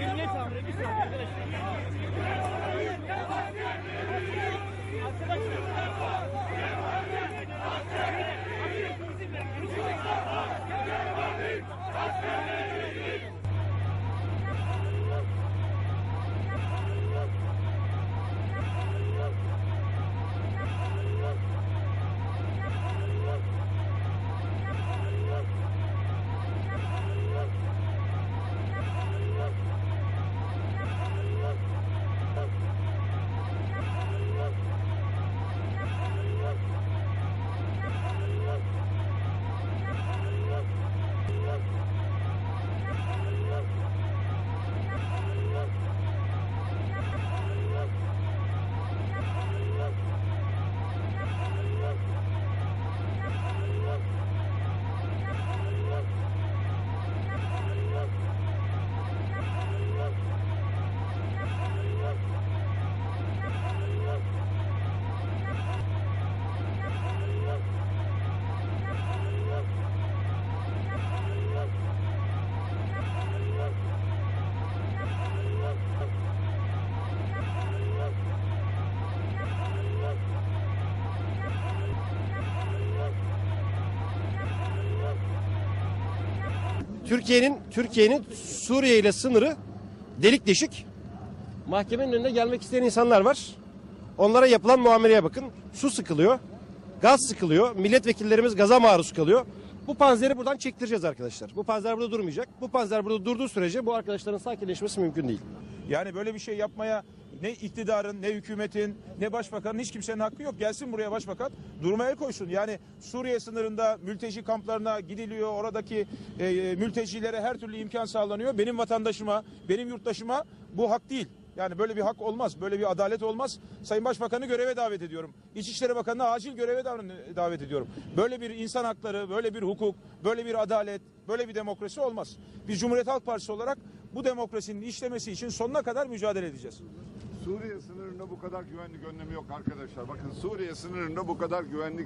Emniyet amiri bir saniye arkadaşlar. Türkiye'nin Türkiye'nin Suriye ile sınırı delik deşik. Mahkemenin önüne gelmek isteyen insanlar var. Onlara yapılan muameleye bakın. Su sıkılıyor. Gaz sıkılıyor. Milletvekillerimiz gaza maruz kalıyor. Bu panzeri buradan çektireceğiz arkadaşlar. Bu panzer burada durmayacak. Bu panzer burada durduğu sürece bu arkadaşların sakinleşmesi mümkün değil. Yani böyle bir şey yapmaya ne iktidarın, ne hükümetin, ne başbakanın hiç kimsenin hakkı yok. Gelsin buraya başbakan duruma el koysun. Yani Suriye sınırında mülteci kamplarına gidiliyor. Oradaki e, mültecilere her türlü imkan sağlanıyor. Benim vatandaşıma, benim yurttaşıma bu hak değil. Yani böyle bir hak olmaz, böyle bir adalet olmaz. Sayın Başbakan'ı göreve davet ediyorum. İçişleri Bakanı'nı acil göreve dav- davet ediyorum. Böyle bir insan hakları, böyle bir hukuk, böyle bir adalet, böyle bir demokrasi olmaz. Biz Cumhuriyet Halk Partisi olarak bu demokrasinin işlemesi için sonuna kadar mücadele edeceğiz. Suriye sınırında bu kadar güvenlik önlemi yok arkadaşlar. Bakın Suriye sınırında bu kadar güvenlik